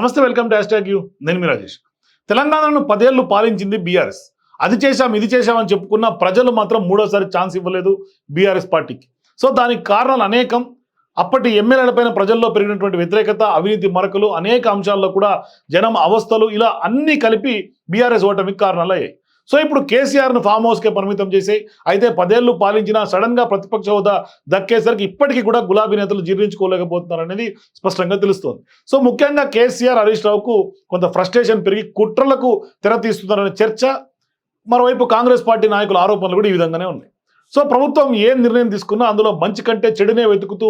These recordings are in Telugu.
నమస్తే వెల్కమ్ టు హ్యాష్ యూ. నేను మీ రాజేష్. తెలంగాణను పదేళ్ళు పాలించింది బీఆర్ఎస్. అది చేశాం ఇది చేశామని చెప్పుకున్న ప్రజలు మాత్రం మూడోసారి ఛాన్స్ ఇవ్వలేదు బీఆర్ఎస్ పార్టీకి. సో దానికి కారణాలు అనేకం. అప్పటి ఎమ్మెల్యేలపైన ప్రజల్లో పెరిగినటువంటి వ్యతిరేకత అవినీతి మరకలు అనేక అంశాల్లో కూడా జనం అవస్థలు ఇలా అన్నీ కలిపి బీఆర్ఎస్ ఓటమికి కారణాలు అయ్యాయి. సో ఇప్పుడు కేసీఆర్ను ఫామ్ హౌస్కే పరిమితం చేసి అయితే పదేళ్ళు పాలించిన సడన్గా ప్రతిపక్ష హోదా దక్కేసరికి ఇప్పటికీ కూడా గులాబీ నేతలు జీర్ణించుకోలేకపోతున్నారు అనేది స్పష్టంగా తెలుస్తోంది. సో ముఖ్యంగా కేసీఆర్ హరీష్ రావుకు కొంత ఫ్రస్ట్రేషన్ పెరిగి కుట్రలకు తెర తీస్తున్నారనే చర్చ మరోవైపు కాంగ్రెస్ పార్టీ నాయకుల ఆరోపణలు కూడా ఈ విధంగానే ఉన్నాయి. సో ప్రభుత్వం ఏం నిర్ణయం తీసుకున్నా అందులో మంచి కంటే చెడునే వెతుకుతూ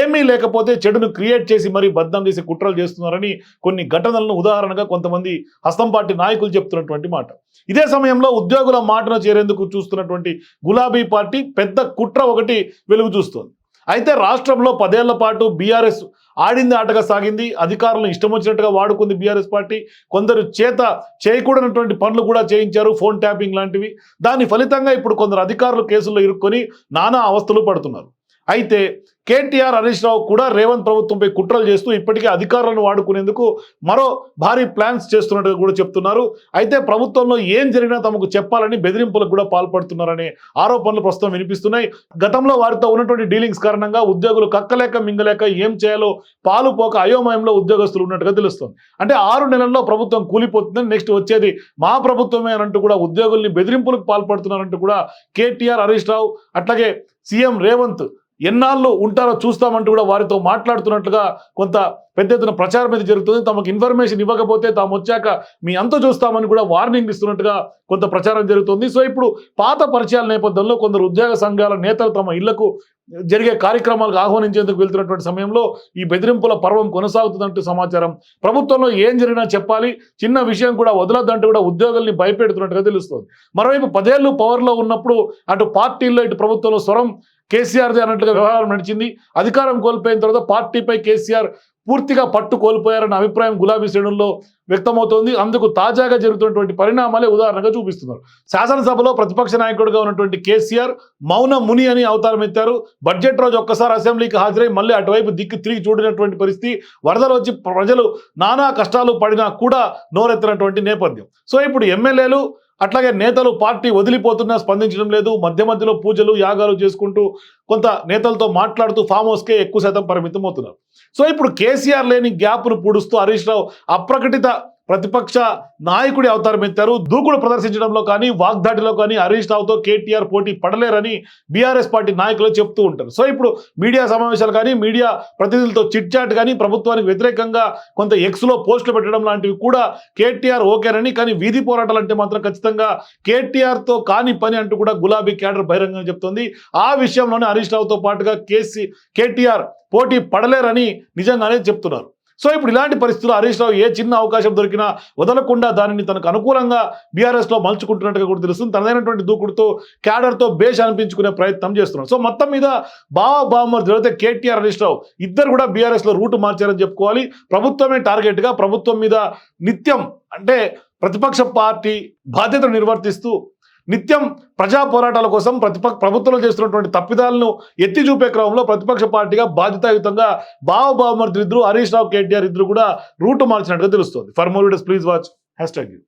ఏమీ లేకపోతే చెడును క్రియేట్ చేసి మరీ బద్దం చేసి కుట్రలు చేస్తున్నారని కొన్ని ఘటనలను ఉదాహరణగా కొంతమంది హస్తం పార్టీ నాయకులు చెప్తున్నటువంటి మాట. ఇదే సమయంలో ఉద్యోగుల మాటను చేరేందుకు చూస్తున్నటువంటి గులాబీ పార్టీ పెద్ద కుట్ర ఒకటి వెలుగు చూస్తోంది. అయితే రాష్ట్రంలో పదేళ్ళ పాటు బీఆర్ఎస్ ఆడింది ఆటగా సాగింది. అధికారులను ఇష్టం వచ్చినట్టుగా వాడుకుంది బీఆర్ఎస్ పార్టీ. కొందరు చేత చేయకూడనటువంటి పనులు కూడా చేయించారు ఫోన్ ట్యాపింగ్ లాంటివి. దాని ఫలితంగా ఇప్పుడు కొందరు అధికారులు కేసుల్లో ఇరుక్కొని నానా అవస్థలు పడుతున్నారు. అయితే కేటీఆర్ హరీష్ రావు కూడా రేవంత్ ప్రభుత్వంపై కుట్రలు చేస్తూ ఇప్పటికే అధికారులను వాడుకునేందుకు మరో భారీ ప్లాన్స్ చేస్తున్నట్టుగా కూడా చెప్తున్నారు. అయితే ప్రభుత్వంలో ఏం జరిగినా తమకు చెప్పాలని బెదిరింపులకు కూడా పాల్పడుతున్నారనే ఆరోపణలు ప్రస్తుతం వినిపిస్తున్నాయి. గతంలో వారితో ఉన్నటువంటి డీలింగ్స్ కారణంగా ఉద్యోగులు కక్కలేక మింగలేక ఏం చేయాలో పాలు పోక అయోమయంలో ఉద్యోగస్తులు ఉన్నట్టుగా తెలుస్తుంది. అంటే ఆరు నెలల్లో ప్రభుత్వం కూలిపోతుందని నెక్స్ట్ వచ్చేది మా ప్రభుత్వమే అనంటూ కూడా ఉద్యోగుల్ని బెదిరింపులకు పాల్పడుతున్నారంటూ కూడా కేటీఆర్ హరీష్ రావు అట్లాగే సీఎం రేవంత్ ఎన్నాళ్ళు ఉంటారో చూస్తామంటూ కూడా వారితో మాట్లాడుతున్నట్లుగా కొంత పెద్ద ఎత్తున ప్రచారం అయితే జరుగుతుంది. తమకు ఇన్ఫర్మేషన్ ఇవ్వకపోతే తాము వచ్చాక మీ అంత చూస్తామని కూడా వార్నింగ్ ఇస్తున్నట్టుగా కొంత ప్రచారం జరుగుతుంది. సో ఇప్పుడు పాత పరిచయాల నేపథ్యంలో కొందరు ఉద్యోగ సంఘాల నేతలు తమ ఇళ్ళకు జరిగే కార్యక్రమాలకు ఆహ్వానించేందుకు వెళ్తున్నటువంటి సమయంలో ఈ బెదిరింపుల పర్వం కొనసాగుతుందంటూ సమాచారం. ప్రభుత్వంలో ఏం జరిగినా చెప్పాలి. చిన్న విషయం కూడా వదలద్దంటూ కూడా ఉద్యోగుల్ని భయపెడుతున్నట్టుగా తెలుస్తుంది. మరోవైపు పదేళ్ళు పవర్లో ఉన్నప్పుడు అటు పార్టీల్లో ఇటు ప్రభుత్వంలో స్వరం కేసీఆర్ది అన్నట్లుగా వ్యవహారం నడిచింది. అధికారం కోల్పోయిన తర్వాత పార్టీపై కేసీఆర్ పూర్తిగా పట్టు కోల్పోయారన్న అభిప్రాయం గులాబీ శ్రేణుల్లో వ్యక్తమవుతోంది. అందుకు తాజాగా జరుగుతున్నటువంటి పరిణామాలే ఉదాహరణగా చూపిస్తున్నారు. శాసనసభలో ప్రతిపక్ష నాయకుడిగా ఉన్నటువంటి కేసీఆర్ మౌన ముని అని అవతారం ఎత్తారు. బడ్జెట్ రోజు ఒక్కసారి అసెంబ్లీకి హాజరై మళ్ళీ అటువైపు దిక్కు తిరిగి చూడినటువంటి పరిస్థితి. వరదలు వచ్చి ప్రజలు నానా కష్టాలు పడినా కూడా నోరెత్తినటువంటి నేపథ్యం. సో ఇప్పుడు ఎమ్మెల్యేలు అట్లాగే నేతలు పార్టీ వదిలిపోతున్నా స్పందించడం లేదు. మధ్య మధ్యలో పూజలు యాగాలు చేసుకుంటూ కొంత నేతలతో మాట్లాడుతూ ఫామ్ హౌస్కే ఎక్కువ శాతం పరిమితం అవుతున్నారు. సో ఇప్పుడు కేసీఆర్ లేని గ్యాప్ను పూడుస్తూ హరీష్ రావు అప్రకటిత ప్రతిపక్ష నాయకుడి అవతారమెత్తారు దూకుడు ప్రదర్శించడంలో కానీ వాగ్దాటిలో కానీ హరీష్ రావుతో కేటీఆర్ పోటీ పడలేరని బీఆర్ఎస్ పార్టీ నాయకులు చెప్తూ ఉంటారు. సో ఇప్పుడు మీడియా సమావేశాలు కానీ మీడియా ప్రతినిధులతో చిట్చాట్ కానీ ప్రభుత్వానికి వ్యతిరేకంగా కొంత ఎక్స్లో పోస్టులు పెట్టడం లాంటివి కూడా కేటీఆర్ ఓకేనని కానీ వీధి పోరాటాలు అంటే మాత్రం ఖచ్చితంగా కేటీఆర్తో కాని పని అంటూ కూడా గులాబీ క్యాడర్ బహిరంగంగా చెప్తుంది. ఆ విషయంలోనే హరీష్ రావుతో పాటుగా కేసీ కేటీఆర్ పోటీ పడలేరని నిజంగానే చెప్తున్నారు. సో ఇప్పుడు ఇలాంటి పరిస్థితుల్లో హరీష్ రావు ఏ చిన్న అవకాశం దొరికినా వదలకుండా దానిని తనకు అనుకూలంగా బీఆర్ఎస్లో మలుచుకుంటున్నట్టుగా కూడా తెలుస్తుంది. తనదైనటువంటి దూకుడుతో క్యాడర్తో బేష్ అనిపించుకునే ప్రయత్నం చేస్తున్నాడు. సో మొత్తం మీద బావా బావమర్ జరిగితే కేటీఆర్ హరీష్ రావు ఇద్దరు కూడా బీఆర్ఎస్లో రూటు మార్చారని చెప్పుకోవాలి. ప్రభుత్వమే టార్గెట్గా ప్రభుత్వం మీద నిత్యం అంటే ప్రతిపక్ష పార్టీ బాధ్యతను నిర్వర్తిస్తూ నిత్యం ప్రజా పోరాటాల కోసం ప్రతిపక్ష ప్రభుత్వంలో చేస్తున్నటువంటి తప్పిదాలను ఎత్తి చూపే క్రమంలో ప్రతిపక్ష పార్టీగా బాధ్యతాయుతంగా బావ బావమర్ది ఇద్దరు హరీష్ రావు కేటీఆర్ ఇద్దరు కూడా రూటు మార్చినట్టుగా తెలుస్తుంది. For more videos please watch hashtag you